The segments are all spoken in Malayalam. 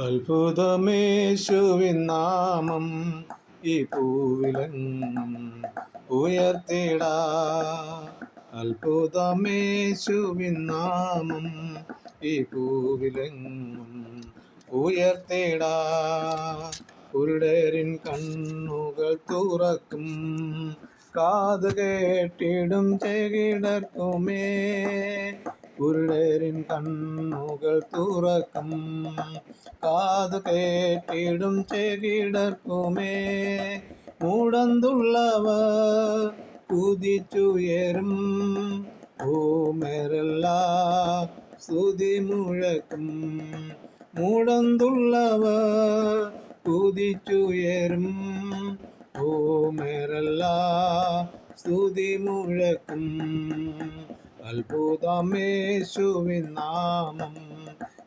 അത്ഭുതമേശുവിൻ നാമം ഈ പൂവിലെങ്ങും ഉയർത്തിടാ. അത്ഭുതമേശുവിൻ നാമം ഈ പൂവിലെങ്ങും ഉയർത്തിടാ. കുരുടരിൻ കണ്ണുകൾ തുറക്കും കാത് കേട്ടിടും ചെകിടർക്കുമേ കുരുടരിൻ കണ്ണുകൾ തുറക്കും. കാതു കേട്ടിടും ചെകിടർക്കുമേ. മൂടന്തുള്ളവ കുതിച്ചുയരും ഓമരല്ല സ്തുതി മുഴക്കും. മൂടന്തുള്ളവ കുതിച്ചുയരും ഓമരല്ല സ്തുതി മുഴക്കും. അത്ഭുതമേശുവിൻ നാമം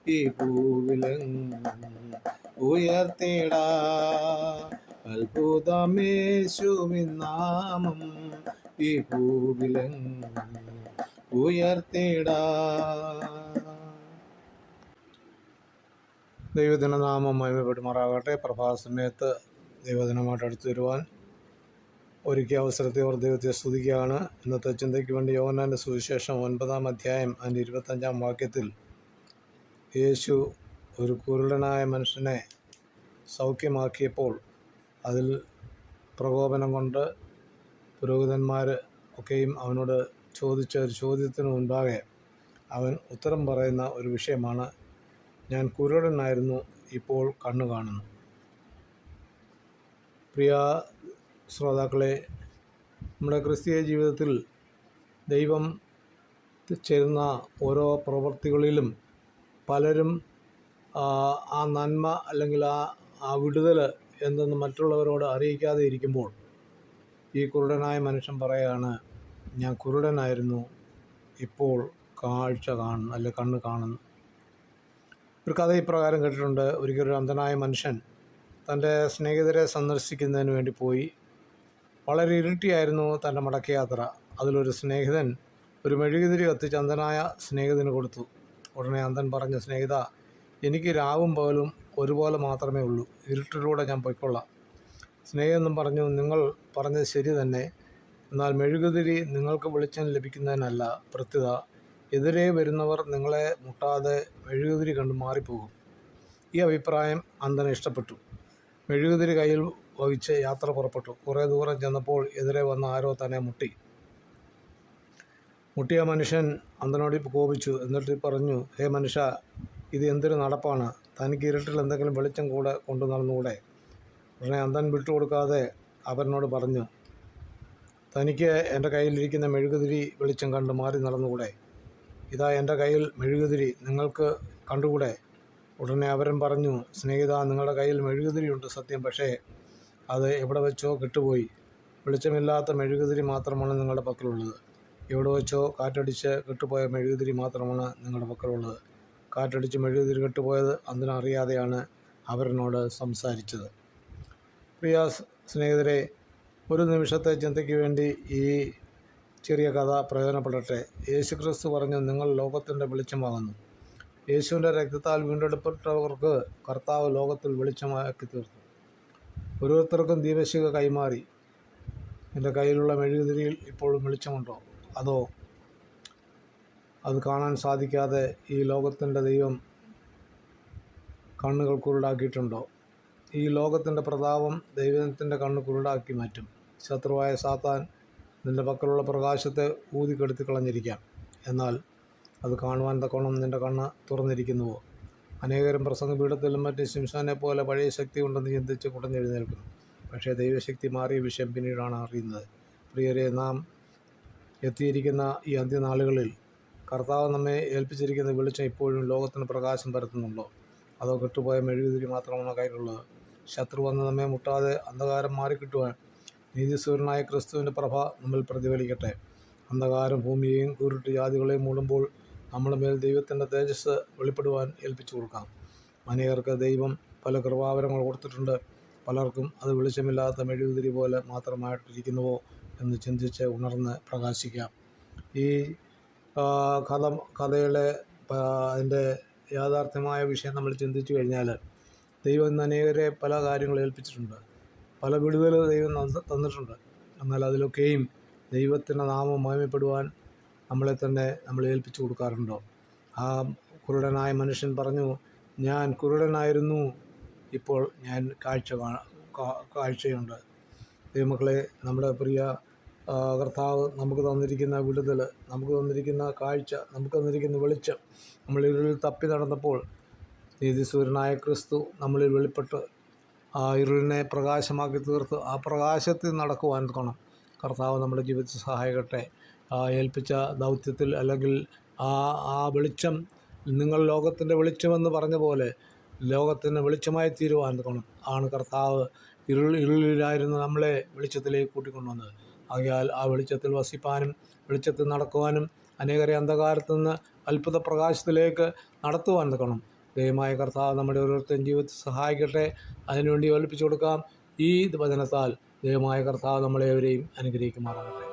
ഈ ഭൂവിലെങ്ങും ഉയർത്തിടാ. അത്ഭുതമേശുവിൻ നാമം ഈ ഭൂവിലെങ്ങും ഉയർത്തിടാ. ദൈവദിന നാമം മഹിമപ്പെടുമാറാകട്ടെ. പ്രഭാതസമയത്ത് ദൈവദിനമായിട്ട് അടുത്തു വരുവാൻ ഒരുക്കിയ അവസരത്തെ അവർ ദൈവത്തെ സ്തുതിക്കുകയാണ് ഇന്നത്തെ ചിന്തയ്ക്ക് വേണ്ടി യോഹനാന്റെ സുവിശേഷം ഒൻപതാം അധ്യായം അതിന്റെ ഇരുപത്തഞ്ചാം വാക്യത്തിൽ യേശു ഒരു കുരുടനായ മനുഷ്യനെ സൗഖ്യമാക്കിയപ്പോൾ അതിൽ പ്രകോപനം കൊണ്ട് പുരോഹിതന്മാർ ഒക്കെയും അവനോട് ചോദിച്ച ഒരു ചോദ്യത്തിന് മുൻപാകെ അവൻ ഉത്തരം പറയുന്ന ഒരു വിഷയമാണ് ഞാൻ കുരുടനായിരുന്നു ഇപ്പോൾ കണ്ണു കാണുന്നു പ്രിയ ശ്രോതാക്കളെ നമ്മുടെ ക്രിസ്തീയ ജീവിതത്തിൽ ദൈവം ചേരുന്ന ഓരോ പ്രവൃത്തികളിലും പലരും ആ നന്മ അല്ലെങ്കിൽ ആ ആ വിടുതൽ എന്തെന്ന് മറ്റുള്ളവരോട് അറിയിക്കാതെ ഇരിക്കുമ്പോൾ ഈ കുരുടനായ മനുഷ്യൻ പറയുകയാണ് ഞാൻ കുരുടനായിരുന്നു ഇപ്പോൾ കാഴ്ച കാണുന്നു അല്ലെ കണ്ണ് കാണുന്നു. ഒരു കഥ ഇപ്രകാരം കേട്ടിട്ടുണ്ട്. ഒരിക്കലൊരു ഒരു അന്ധനായ മനുഷ്യൻ തന്റെ സ്നേഹിതരെ സന്ദർശിക്കുന്നതിന് വേണ്ടി പോയി. വളരെ ഇരുട്ടിയായിരുന്നു തന്റെ മടക്കയാത്ര. അതിലൊരു സ്നേഹിതൻ ഒരു മെഴുകുതിരി കത്തിച്ച് അന്ധനായ സ്നേഹിതന് കൊടുത്തു. ഉടനെ അന്ധൻ പറഞ്ഞു സ്നേഹിത എനിക്ക് രാവും പകലും ഒരുപോലെ മാത്രമേ ഉള്ളൂ. ഇരുട്ടിലൂടെ ഞാൻ പൊയ്ക്കൊള്ളാം. സ്നേഹിതനും പറഞ്ഞു നിങ്ങൾ പറഞ്ഞത് ശരി തന്നെ. എന്നാൽ മെഴുകുതിരി നിങ്ങൾക്ക് വെളിച്ചം ലഭിക്കുന്നതിനല്ല പ്രത്യുത. എതിരെ വരുന്നവർ നിങ്ങളെ മുട്ടാതെ മെഴുകുതിരി കണ്ട് മാറിപ്പോകും. ഈ അഭിപ്രായം അന്ധന് ഇഷ്ടപ്പെട്ടു. മെഴുകുതിരി കയ്യിൽ വഹിച്ച് യാത്ര പുറപ്പെട്ടു. കുറേ ദൂരം ചെന്നപ്പോൾ എതിരെ വന്ന ആരോ തന്നെ മുട്ടി. മുട്ടിയ മനുഷ്യൻ അന്തനോടി കോപിച്ചു. എന്നിട്ട് പറഞ്ഞു ഹേ മനുഷ്യ ഇത് എന്തൊരു നടപ്പാണ്? തനിക്ക് ഇരുട്ടിൽ എന്തെങ്കിലും വെളിച്ചം കൂടെ കൊണ്ടു നടന്നുകൂടെ ഉടനെ അന്തൻ വിട്ടുകൊടുക്കാതെ അവനോട് പറഞ്ഞു തനിക്ക് എന്റെ കയ്യിലിരിക്കുന്ന മെഴുകുതിരി വെളിച്ചം കണ്ട് മാറി നടന്നുകൂടെ? ഇതാ എന്റെ കയ്യിൽ മെഴുകുതിരി. നിങ്ങൾക്ക് കണ്ടുകൂടെ? ഉടനെ അവരൻ പറഞ്ഞു സ്നേഹിത നിങ്ങളുടെ കയ്യിൽ മെഴുകുതിരിയുണ്ട് സത്യം. പക്ഷേ അത് എവിടെ വെച്ചോ കെട്ടുപോയി. വെളിച്ചമില്ലാത്ത മെഴുകുതിരി മാത്രമാണ് നിങ്ങളുടെ പക്കലുള്ളത്. എവിടെ വെച്ചോ കാറ്റടിച്ച് കെട്ടുപോയ മെഴുകുതിരി മാത്രമാണ് നിങ്ങളുടെ പക്കലുള്ളത്. കാറ്റടിച്ച് മെഴുകുതിരി കെട്ടുപോയത് അതിനറിയാതെയാണ് അവരനോട് സംസാരിച്ചത്. പ്രിയ സ്നേഹിതരെ ഒരു നിമിഷത്തെ ചിന്തയ്ക്ക് വേണ്ടി ഈ ചെറിയ കഥ പ്രയോജനപ്പെടട്ടെ. യേശുക്രിസ്തു പറഞ്ഞു നിങ്ങൾ ലോകത്തിന്റെ വെളിച്ചമാകുന്നു യേശുവിന്റെ രക്തത്താൽ വീണ്ടെടുപ്പെട്ടവർക്ക് കർത്താവ് ലോകത്തിൽ വെളിച്ചമാക്കി തീർത്തു. ഓരോരുത്തർക്കും ദീപശിക കൈമാറി. എന്റെ കയ്യിലുള്ള മെഴുകുതിരിയിൽ ഇപ്പോഴും വെളിച്ചമുണ്ടോ? അതോ അത് കാണാൻ സാധിക്കാതെ ഈ ലോകത്തിന്റെ ദൈവം കണ്ണുകൾ കുരുടാക്കിയിട്ടുണ്ടോ? ഈ ലോകത്തിന്റെ പ്രതാപം ദൈവത്തിന്റെ കണ്ണ് കുരുടാക്കി മാറ്റും. ശത്രുവായ സാത്താൻ നിന്റെ പക്കലുള്ള പ്രകാശത്തെ ഊതിക്കെടുത്തി കളഞ്ഞിരിക്കാം. എന്നാൽ അത് കാണുവാൻ തക്കോണം നിന്റെ കണ്ണ് തുറന്നിരിക്കുന്നുവോ? അനേകരും പ്രസംഗപീഠത്തിലും മറ്റ് ശിംഷാനെ പോലെ പഴയ ശക്തി ഉണ്ടെന്ന് ചിന്തിച്ച് കുടഞ്ഞെഴുന്നേൽക്കുന്നു. പക്ഷേ ദൈവശക്തി മാറിയ വിഷയം പിന്നീടാണ് അറിയുന്നത്. പ്രിയരെ നാം എത്തിയിരിക്കുന്ന ഈ അന്ത്യനാളുകളിൽ കർത്താവ് നമ്മെ ഏൽപ്പിച്ചിരിക്കുന്ന വെളിച്ചം ഇപ്പോഴും ലോകത്തിന് പ്രകാശം പരത്തുന്നുണ്ടോ? അതോ കെട്ടുപോയ മെഴുകുതിരി മാത്രമാണോ കയ്യിലുള്ളത്? ശത്രു വന്ന് നമ്മെ മുട്ടാതെ അന്ധകാരം മാറിക്കിട്ടുവാൻ നീതിസൂര്യനായ ക്രിസ്തുവിന്റെ പ്രഭ നമ്മൾ പ്രതിഫലിക്കട്ടെ. അന്ധകാരം ഭൂമിയെയും കുരുട്ട് ജാതികളെയും മൂടുമ്പോൾ നമ്മുടെ മേൽ ദൈവത്തിന്റെ തേജസ് വെളിപ്പെടുവാൻ ഏൽപ്പിച്ചു കൊടുക്കാം. അനേകർക്ക് ദൈവം പല കൃപാവരങ്ങൾ കൊടുത്തിട്ടുണ്ട്. പലർക്കും അത് വെളിച്ചമില്ലാത്ത മെഴുകുതിരി പോലെ മാത്രമായിട്ടിരിക്കുന്നുവോ എന്ന് ചിന്തിച്ച് ഉണർന്ന് പ്രകാശിക്കാം. ഈ കഥ കഥയുടെ അതിന്റെ യാഥാർത്ഥ്യമായ വിഷയം നമ്മൾ ചിന്തിച്ചു കഴിഞ്ഞാൽ ദൈവം ഇന്ന് അനേകരെ പല കാര്യങ്ങൾ ഏൽപ്പിച്ചിട്ടുണ്ട്. പല വിടുതൽ ദൈവം തന്നിട്ടുണ്ട്. എന്നാൽ അതിലൊക്കെയും ദൈവത്തിന്റെ നാമം മഹിമപ്പെടുവാൻ നമ്മളെ തന്നെ നമ്മൾ ഏൽപ്പിച്ചു കൊടുക്കാറുണ്ടോ? ആ കുരുടനായ മനുഷ്യൻ പറഞ്ഞു ഞാൻ കുരുടനായിരുന്നു. ഇപ്പോൾ ഞാൻ കാഴ്ച കാഴ്ചയുണ്ട്. ദൈവമക്കളെ നമ്മുടെ പ്രിയ കർത്താവ് നമുക്ക് തന്നിരിക്കുന്ന വിടുതൽ നമുക്ക് തന്നിരിക്കുന്ന കാഴ്ച നമുക്ക് തന്നിരിക്കുന്ന വെളിച്ചം നമ്മൾ തപ്പി നടന്നപ്പോൾ നീതിസൂര്യനായ ക്രിസ്തു നമ്മളിൽ വെളിപ്പെട്ട് ആ ഇരുളിനെ പ്രകാശമാക്കി തീർത്ത് ആ പ്രകാശത്തിൽ നടക്കുവാൻ തോണം കർത്താവ് നമ്മുടെ ജീവിതത്തിൽ സഹായിക്കട്ടെ. ഏൽപ്പിച്ച ദൗത്യത്തിൽ അല്ലെങ്കിൽ ആ ആ വെളിച്ചം നിങ്ങൾ ലോകത്തിന്റെ വെളിച്ചമെന്ന് പറഞ്ഞ പോലെ ലോകത്തിന് വെളിച്ചമായി തീരുവാൻ ആണ് കർത്താവ് ഇരുൾ ഇരുളിലായിരുന്നു നമ്മളെ വെളിച്ചത്തിലേക്ക് കൂട്ടിക്കൊണ്ടുവന്നത്. ആകയാൽ ആ വെളിച്ചത്തിൽ വസിപ്പാനും വെളിച്ചത്തിൽ നടക്കുവാനും അനേകരെ അന്ധകാരത്തു നിന്ന് അത്ഭുത പ്രകാശത്തിലേക്ക് നടത്തുവാൻ നിൽക്കണം ദൈവമായ കർത്താവ് നമ്മുടെ ഓരോരുത്തരും ജീവിതത്തിൽ സഹായിക്കട്ടെ. അതിനുവേണ്ടി ഏൽപ്പിച്ചു കൊടുക്കാം ഈ വചനത്താൽ. ദൈവമായ കർത്താവ് നമ്മളെവരെയും അനുഗ്രഹിക്കുമാറാകട്ടെ.